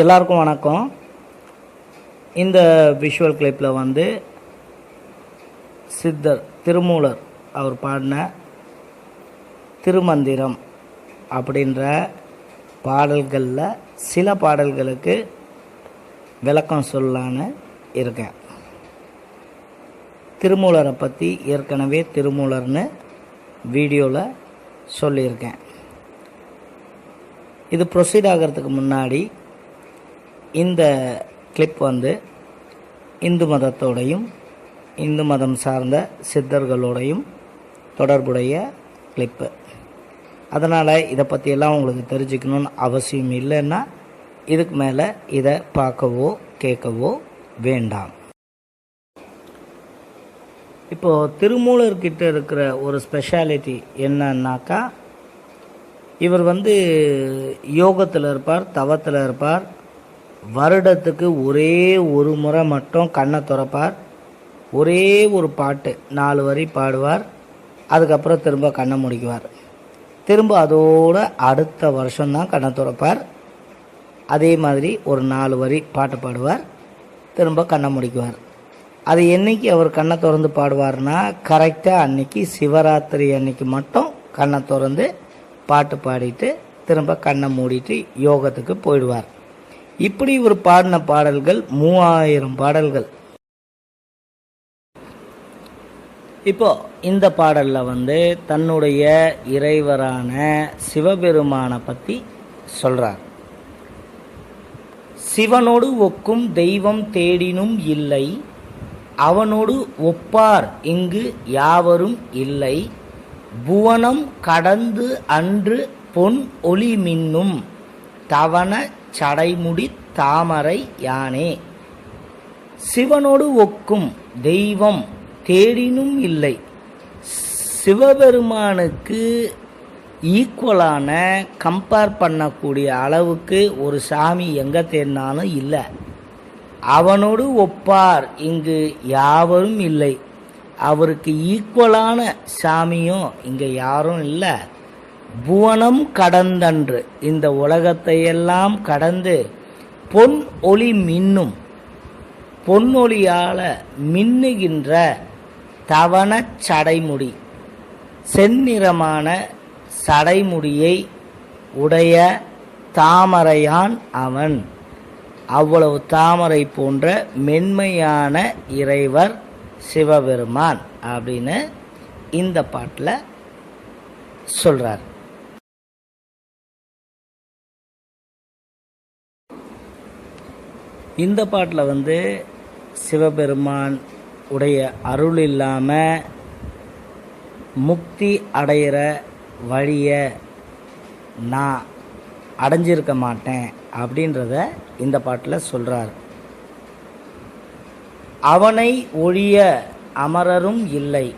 எல்லாருக்கும் வணக்கம். இந்த விஷுவல் கிளிப்பில் வந்து சித்தர் திருமூலர் அவர் பாடின திருமந்திரம் அப்படின்ற பாடல்களில் சில பாடல்களுக்கு விளக்கம் சொல்லலான்னு இருக்கேன். திருமூலரை பற்றி ஏற்கனவே திருமூலர்னு வீடியோவில் சொல்லியிருக்கேன். இது ப்ரொசீட் ஆகிறதுக்கு முன்னாடி இந்த கிளிப் வந்து இந்து மதத்தோடையும் இந்து மதம் சார்ந்த சித்தர்களோடையும் தொடர்புடைய கிளிப்பு அதனால் இதை பற்றியெல்லாம் உங்களுக்கு தெரிஞ்சுக்கணுன்னு அவசியம் இல்லைன்னா இதுக்கு மேலே இதை பார்க்கவோ கேட்கவோ வேண்டாம். இப்போது திருமூலர்கிட்ட இருக்கிற ஒரு ஸ்பெஷாலிட்டி என்னன்னாக்கா இவர் வந்து யோகத்தில் இருப்பார் தவத்தில் இருப்பார் வருடத்துக்கு ஒரே ஒரு முறை மட்டும் கண்ணை திறப்பார். ஒரே ஒரு பாட்டு நாலு வரி பாடுவார். அதுக்கப்புறம் திரும்ப கண்ணை முடிக்குவார். திரும்ப அதோடு அடுத்த வருஷம்தான் கண்ணை துறப்பார். அதே மாதிரி ஒரு நாலு வரி பாட்டு பாடுவார். திரும்ப கண்ணை முடிக்குவார். அது என்னைக்கு அவர் கண்ணை திறந்து பாடுவார்னா கரெக்டாக அன்னைக்கு சிவராத்திரி அன்னைக்கு மட்டும் கண்ணை திறந்து பாட்டு பாடிட்டு திரும்ப கண்ணை மூடிட்டு யோகத்துக்கு போயிடுவார். இப்படி இவர் பாடின பாடல்கள் மூவாயிரம் பாடல்கள். இப்போ இந்த பாடல்ல வந்து தன்னுடைய இறைவரான சிவபெருமானை பற்றி சொல்றார். சிவனோடு ஒக்கும் தெய்வம் தேடினும் இல்லை அவனோடு ஒப்பார் இங்கு யாவரும் இல்லை புவனம் கடந்து அன்று பொன் ஒளி மின்னும் தவன சடைமுடி தாமரை யானே. சிவனோடு ஒக்கும் தெய்வம் தேடினும் இல்லை. சிவபெருமானுக்கு ஈக்குவலான கம்பேர் பண்ணக்கூடிய அளவுக்கு ஒரு சாமி எங்கே தேடினாலும் இல்லை. அவனோடு ஒப்பார் இங்கு யாவரும் இல்லை. அவருக்கு ஈக்குவலான சாமியும் இங்கே யாரும் இல்லை. புவனம் கடந்தன்று. இந்த உலகத்தையெல்லாம் கடந்து பொன் ஒளி மின்னும். பொன்னொழியால் மின்னுகின்ற தவணச் சடைமுடி. செந்நிறமான சடைமுடியை உடைய தாமரையான் அவன். அவ்வளவு தாமரை போன்ற மென்மையான இறைவர் சிவபெருமான் அப்படின்னு இந்த பாட்டில் சொல்கிறார் இந்த பாட்டில் வந்து சிவபெருமான் உடைய அருள் இல்லாமல் முக்தி அடையிற வழியை நான் அடைஞ்சிருக்க மாட்டேன் அப்படின்றத இந்த பாட்டில் சொல்கிறார் அவனை ஒழிய அமரரும் இல்லை.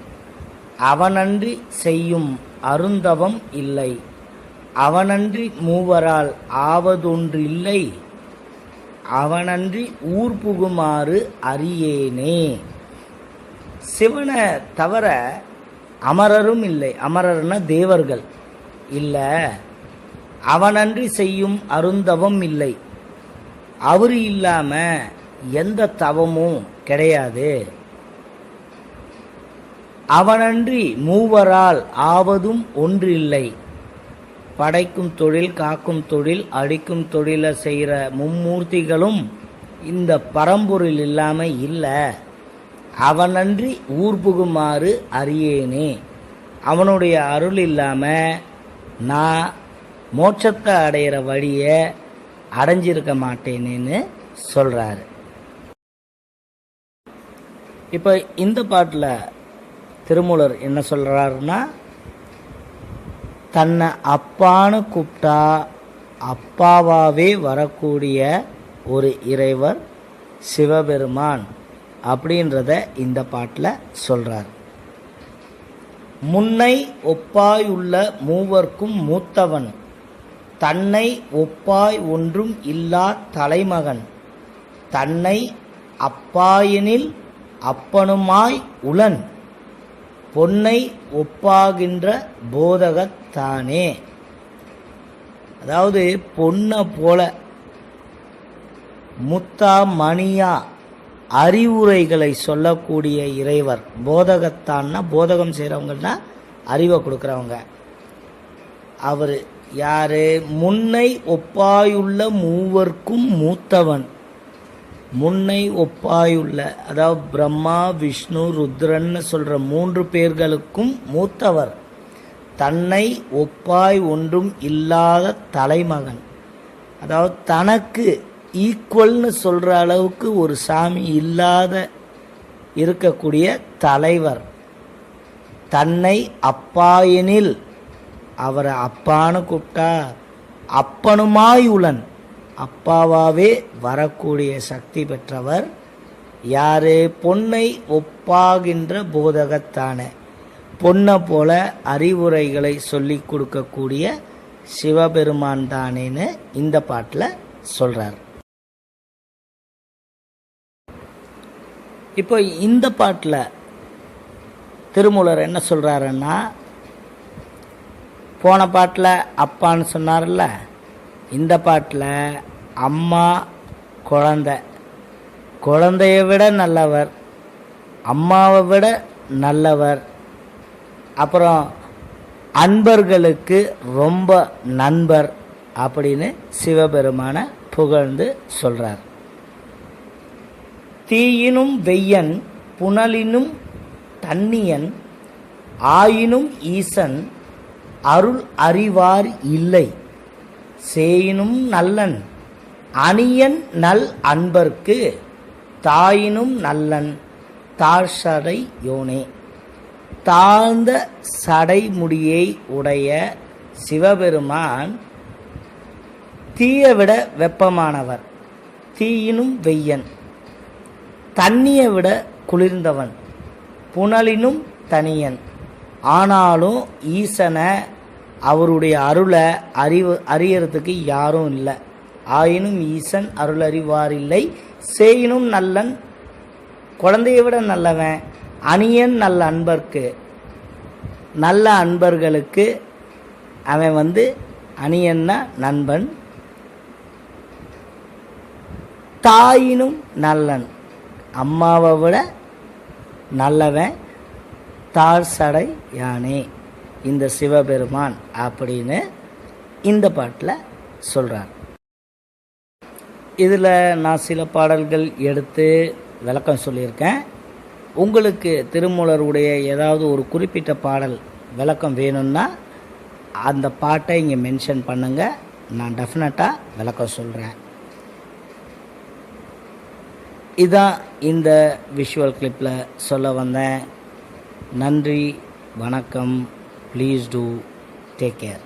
அவனன்றி செய்யும் அருந்தவம் இல்லை. அவனன்றி மூவரால் ஆவதொன்று இல்லை அவனன்றி ஊர் புகுமாறு அறியேனே. சிவனை தவிர அமரரும் இல்லை. அமரர்னா தேவர்கள். இல்லை அவனன்றி செய்யும் அருந்தவம் இல்லை. அவர் இல்லாமல் எந்த தவமும் கிடையாது. அவனன்றி மூவரால் ஆவதும் ஒன்றில்லை. படைக்கும் தொழில் காக்கும் தொழில் அடிக்கும் தொழிலை செய்கிற மும்மூர்த்திகளும் இந்த பரம்பொருள் இல்லாமல் இல்லை. அவனன்றி ஊர் புகுமாறு அறியேனே. அவனுடைய அருள் இல்லாமல் நான் மோட்சத்தை அடையிற வழியை அடைஞ்சிருக்க மாட்டேனேன்னு சொல்கிறாரு இப்போ இந்த பாட்டில் திருமூலர் என்ன சொல்கிறாருன்னா தன்னை அப்பான்னு கூப்பிட்டா அப்பாவாகவே வரக்கூடிய ஒரு இறைவர் சிவபெருமான் அப்படின்றத இந்த பாட்டில் சொல்கிறார் முன்னை ஒப்பாயுள்ள மூவர்க்கும் மூத்தவன் தன்னை ஒப்பாய் ஒன்றும் இல்லா தலைமகன் தன்னை அப்பாயினில் அப்பனுமாய் உளன். பொன்னை ஒப்பாகின்ற போதகத்தானே அதாவது பொன்னை போல முத்தா மணியா அறிவுரைகளை சொல்லக்கூடிய இறைவர். போதகத்தான்னா போதகம் செய்கிறவங்கன்னா அறிவை கொடுக்குறவங்க. அவர் யாரு? முன்னை ஒப்பாயுள்ள மூவர்க்கும் மூத்தவன். முன்னை ஒப்பாயுள்ள அதாவது பிரம்மா விஷ்ணு ருத்ரன்னு சொல்கிற மூன்று பேர்களுக்கும் மூத்தவர். தன்னை ஒப்பாய் ஒன்றும் இல்லாத தலைமகன். அதாவது தனக்கு ஈக்குவல்னு சொல்கிற அளவுக்கு ஒரு சாமி இல்லாத இருக்கக்கூடிய தலைவர். தன்னை அப்பாயெனில் அவரை அப்பான்னு கூப்பிட்டா அப்பனுமாயுளன். அப்பாவாவே வரக்கூடிய சக்தி பெற்றவர் யாரு? பொன்னை ஒப்பாகின்ற போதகத்தானே. பொன்னை போல அறிவுரைகளை சொல்லி கொடுக்கக்கூடிய சிவபெருமான் தானேன்னு இந்த பாட்டில் சொல்கிறார் இப்போ இந்த பாட்டில் திருமூலர் என்ன சொல்கிறாருன்னா போன பாட்டில் அப்பான்னு சொன்னார்ல இந்த பாட்டில் அம்மா குழந்தை. குழந்தைய விட நல்லவர் அம்மாவை விட நல்லவர். அப்புறம் அன்பர்களுக்கு ரொம்ப நண்பர் அப்படின்னு சிவபெருமான புகழ்ந்து சொல்கிறார் தீயினும் வெய்யன் புனலினும் தன்னியன் ஆயினும் ஈசன் அருள் அறிவார் இல்லை. சேயினும் நல்லன் அணியன் நல் அன்பர்க்கு தாயினும் நல்லன் தாழ்சடை யோனே. தாழ்ந்த சடைமுடியை உடைய சிவபெருமான் தீயை விட வெப்பமானவர் தீயினும் வெய்யன். தண்ணியை விட குளிர்ந்தவன் புனலினும் தனியன். ஆனாலும் ஈசனை அவருடைய அருளை அறிவு அறியறதுக்கு யாரும் இல்லை. ஆயினும் ஈசன் அருள் அறிவார் இல்லை சேயினும் நல்லன் குழந்தையை விட நல்லவன் அணியன் நல்ல அன்பர்க்கு நல்ல அன்பர்களுக்கு அவன் வந்து அணியன்னா நண்பன். தாயினும் நல்லன் அம்மாவை விட நல்லவன் தாழ் சடை யானே. இந்த சிவபெருமான் அப்படின்னு இந்த பாட்டில் சொல்கிறார் இதில் நான் சில பாடல்கள் எடுத்து விளக்கம் சொல்லியிருக்கேன். உங்களுக்கு திருமூலருடைய ஏதாவது ஒரு குறிப்பிட்ட பாடல் விளக்கம் வேணும்னா அந்த பாட்டை இங்கே மென்ஷன் பண்ணுங்கள் நான் டெஃபினட்டாக விளக்கம் சொல்கிறேன் இதான் இந்த விஷுவல் கிளிப்பில் சொல்ல வந்தேன். நன்றி வணக்கம். Please do take care.